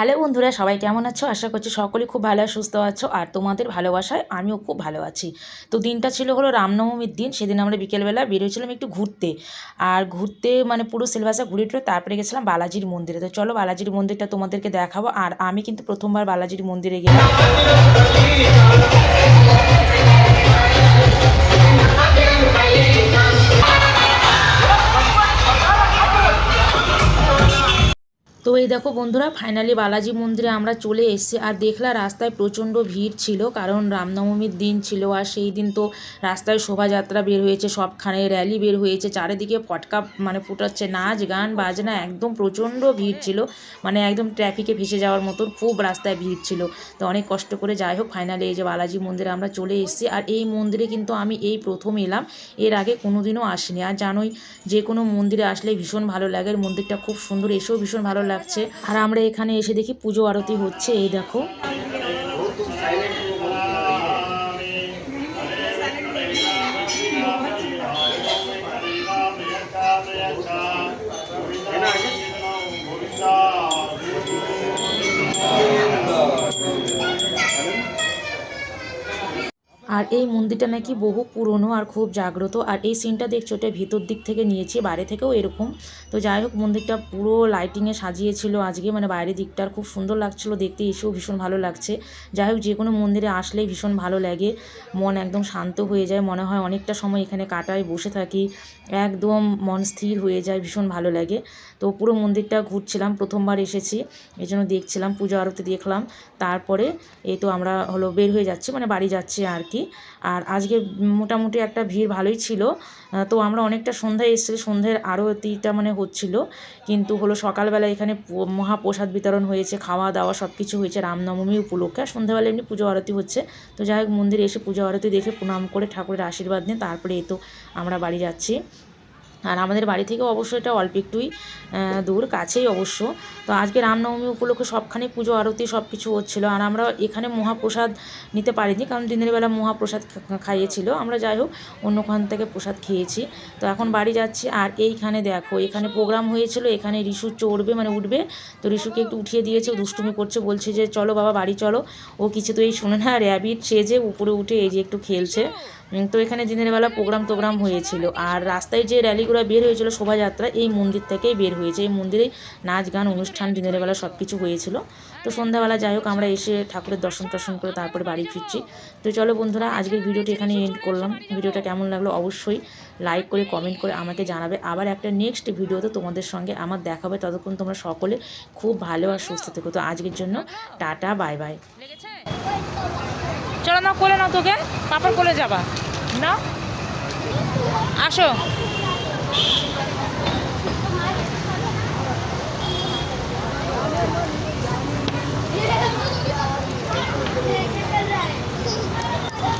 Hello বন্ধুরা, সবাই কেমন আছো? আশা করছি সকলে খুব ভালো সুস্থ আছো। আর তোমাদের ভালোবাসায় আমিও খুব ভালো আছি। তো দিনটা ছিল হলো রামনবমীর দিন, সেদিন আমরা বিকেলবেলা বেরিয়েছিলাম একটু ঘুরতে। আর ঘুরতে মানে পুরো সিলেবাসে ঘুরে টুরে তারপরে গেছিলাম বালাজির মন্দিরে। তো চলো বালাজির মন্দিরটা তোমাদেরকে দেখাবো। আর আমি কিন্তু প্রথমবার বালাজির মন্দিরে গেলাম। তো এই দেখো বন্ধুরা ফাইনালি বালাজি মন্দিরে আমরা চলে এসেছি। আর দেখলাম রাস্তায় প্রচণ্ড ভিড় ছিল, কারণ রামনবমীর দিন ছিল আর সেই দিন তো রাস্তায় শোভাযাত্রা বের হয়েছে, সবখানে র্যালি বের হয়েছে। চারিদিকে পটকা মানে ফুটাচ্ছে, নাচ, গান, বাজনা, একদম প্রচণ্ড ভিড় ছিল। মানে একদম ট্রাফিকে ভেসে যাওয়ার মতন খুব রাস্তায় ভিড় ছিল। তো অনেক কষ্ট করে যাই হোক ফাইনালি এই যে বালাজি মন্দিরে আমরা চলে এসেছি। আর এই মন্দিরে কিন্তু আমি এই প্রথম এলাম, এর আগে কোনোদিনও আসিনি। আর জানোই, যে কোনো মন্দিরে আসলে ভীষণ ভালো লাগে, মন্দিরটা খুব সুন্দর, এসেও ভীষণ ভালো লাগছে আর আমরা এখানে এসে দেখি পুজো আরতি হচ্ছে এই দেখো। আর এই মন্দিরটা নাকি বহু পুরনো আর খুব জাগ্রত। আর এই সিনটা দেখছ, এটা ভিতর দিক থেকে নিয়েছি, বাইরে থেকেও এরকম। তো যাই হোক, মন্দিরটা পুরো লাইটিংয়ে সাজিয়েছিল আজকে মানে বাইরের দিকটা খুব সুন্দর লাগছিল দেখতে, এসেও ভীষণ ভালো লাগছে। যাই হোক, যে কোনো মন্দিরে আসলেই ভীষণ ভালো লাগে। মন একদম শান্ত হয়ে যায়, মনে হয় অনেকটা সময় এখানে কাটায়, বসে থাকি, একদম মন স্থির হয়ে যায়, ভীষণ ভালো লাগে। তো পুরো মন্দিরটা ঘুরছিলাম, প্রথমবার এসেছি, এই জন্য দেখছিলাম, পুজো আরতি দেখলাম, তারপরে এই তো আমরা হলো বের হয়ে যাচ্ছি মানে বাড়ি যাচ্ছি আর কি। আর আজকে মোটামুটি একটা ভিড় ভালোই ছিল। তো আমরা অনেকটা সন্ধ্যায় এসেছি, সন্ধ্যের আরতিটা মানে হচ্ছিল। কিন্তু হলো সকালবেলা এখানে মহাপ্রসাদ বিতরণ হয়েছে খাওয়া দাওয়া সব কিছু হয়েছে, রামনবমী উপলক্ষে। আর সন্ধ্যাবেলা এমনি পুজো আরতি হচ্ছে। তো যাই হোক, মন্দিরে এসে পুজো আরতি দেখে প্রণাম করে ঠাকুরের আশীর্বাদ নিয়ে তারপরে এই তো আমরা বাড়ি যাচ্ছি। আর আমাদের বাড়ি থেকে অবশ্য এটা অল্প একটুই দূর, কাছেই অবশ্য। তো আজকে রামনবমী উপলক্ষে সবখানে পুজো, আরতি সব কিছু হচ্ছিল। আর আমরা এখানে মহাপ্রসাদ নিতে পারিনি, কারণ দিনের বেলা মহাপ্রসাদ খাইয়েছিল। আমরা যাই হোক অন্যখান থেকে প্রসাদ খেয়েছি। তো এখন বাড়ি যাচ্ছি, আর এইখানে দেখো, এখানে প্রোগ্রাম হয়েছিল, এখানে রিশু চড়বে মানে উঠবে। তো রিশুকে একটু উঠিয়ে দিয়েছে দুষ্টুমি করছে, বলছে যে, চলো বাবা, বাড়ি চলো। ও কিছু তো এই শুনে না র্যাবিট সেজে উপরে উঠে এই যে একটু খেলছে। তো এখানে দিনের বেলা প্রোগ্রাম টোগ্রাম হয়েছিল। আর রাস্তায় যে র্যালিগুলো বের হয়েছিল শোভাযাত্রা, এই মন্দির থেকেই বের হয়েছে। এই মন্দিরে নাচ, গান, অনুষ্ঠান দিনের বেলা সব কিছু হয়েছিল। তো সন্ধ্যাবেলা যাই হোক, আমরা এসে ঠাকুরের দর্শন টর্শন করে তারপরে বাড়ি ফিরছি। তো চলো বন্ধুরা, আজকের ভিডিওটি এখানে এন্ড করলাম। ভিডিওটা কেমন লাগল অবশ্যই লাইক করে কমেন্ট করে আমাকে জানাবে। আবার একটা নেক্সট ভিডিওতে তোমাদের সঙ্গে আমার দেখা হবে। ততক্ষণ তোমরা সকলে খুব ভালো আর সুস্থ থেকো। তো আজকের জন্য টাটা বাই বাই চলো না কোলে নাও তোকে। পাপার কোলে যাবা। না আসো। English.